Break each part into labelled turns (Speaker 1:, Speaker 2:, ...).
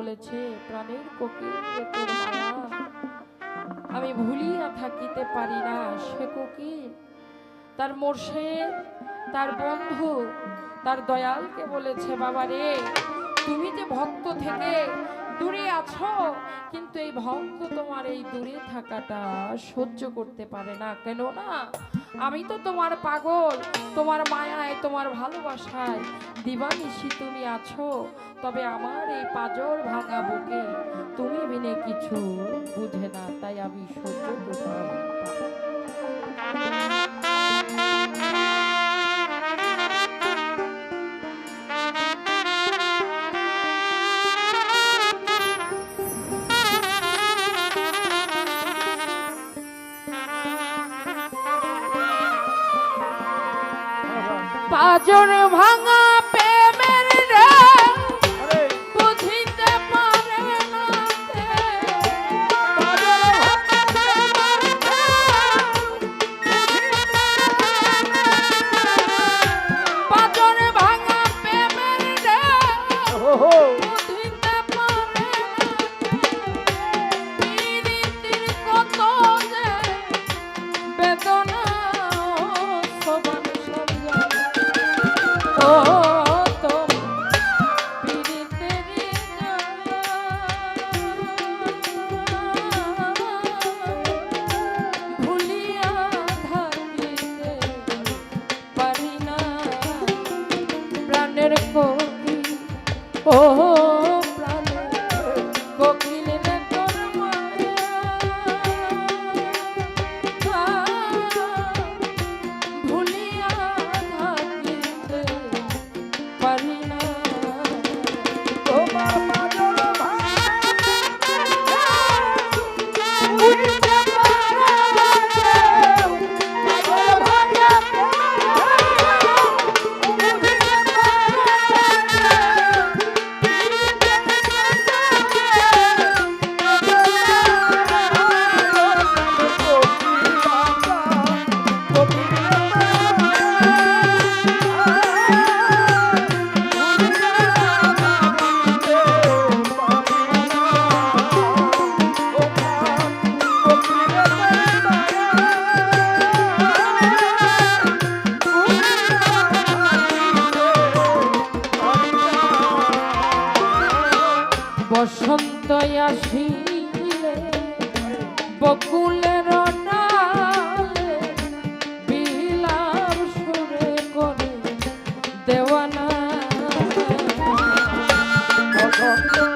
Speaker 1: বলেছে, প্রাণের কোকিল আমি ভুলিয়া থাকিতে পারি না সে কোকিল। তার মোর্শেদ তার বন্ধু তার দয়ালকে বলেছে, বাবা রে, তুমি যে ভক্ত থেকে দূরে আছো, কিন্তু এই ভক্ত তোমার এই দূরে থাকাটা সহ্য করতে পারে না। কেন না আমি তো তোমার পাগল, তোমার মায়ায়, তোমার ভালোবাসায় দিবানিশি তুমি আছো। তবে আমার এই পাজর ভাঙা বুকে তুমি বিনে কিছু বুঝে না, তাই আমি সহ্য করতে luego.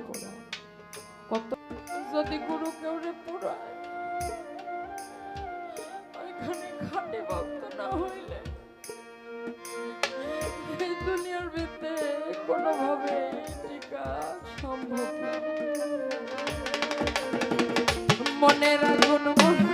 Speaker 1: করা কত যদি গুরু কেউ রে পুরায় খাটে ভক্ত না হইলে দুনিয়ার ভিতরে কোনোভাবে টিকা সম্ভব মনে রাখুন মনে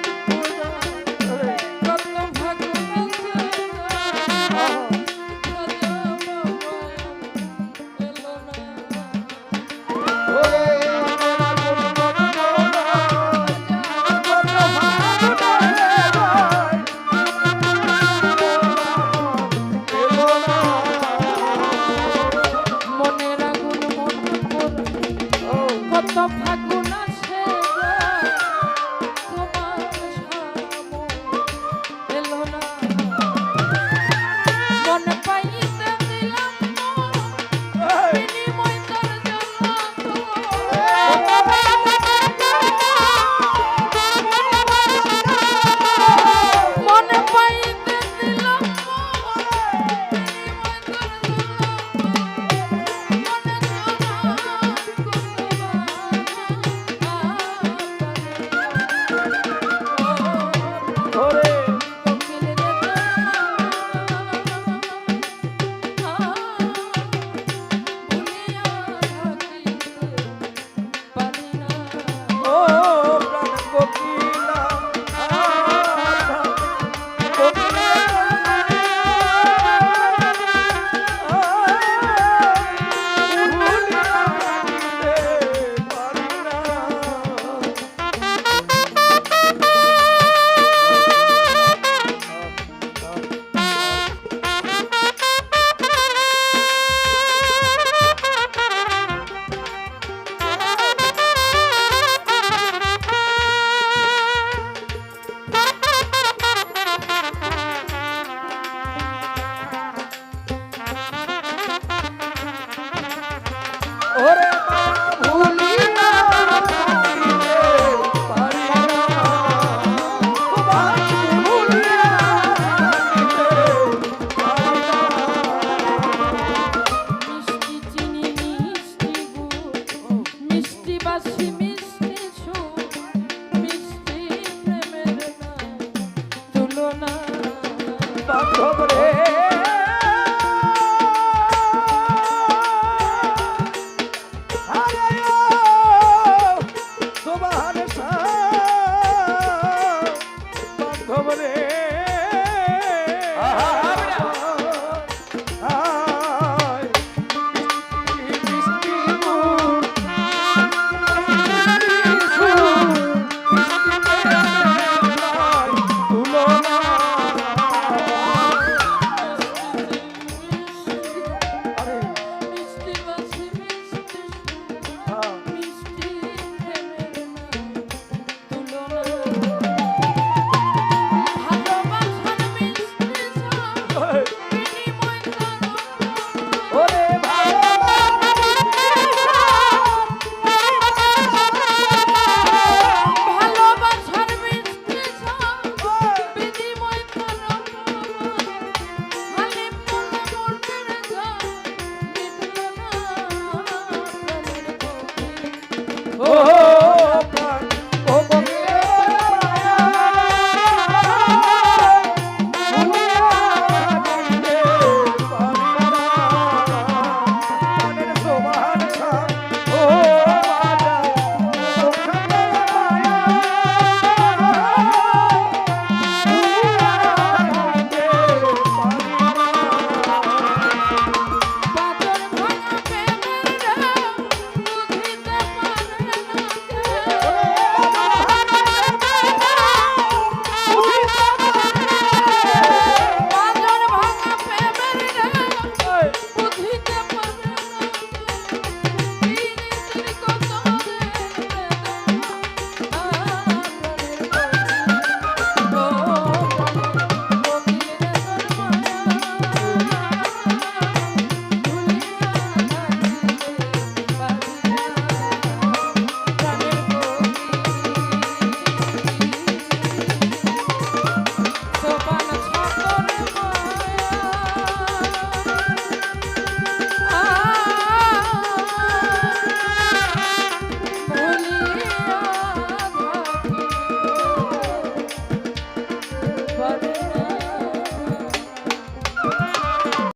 Speaker 2: Oh.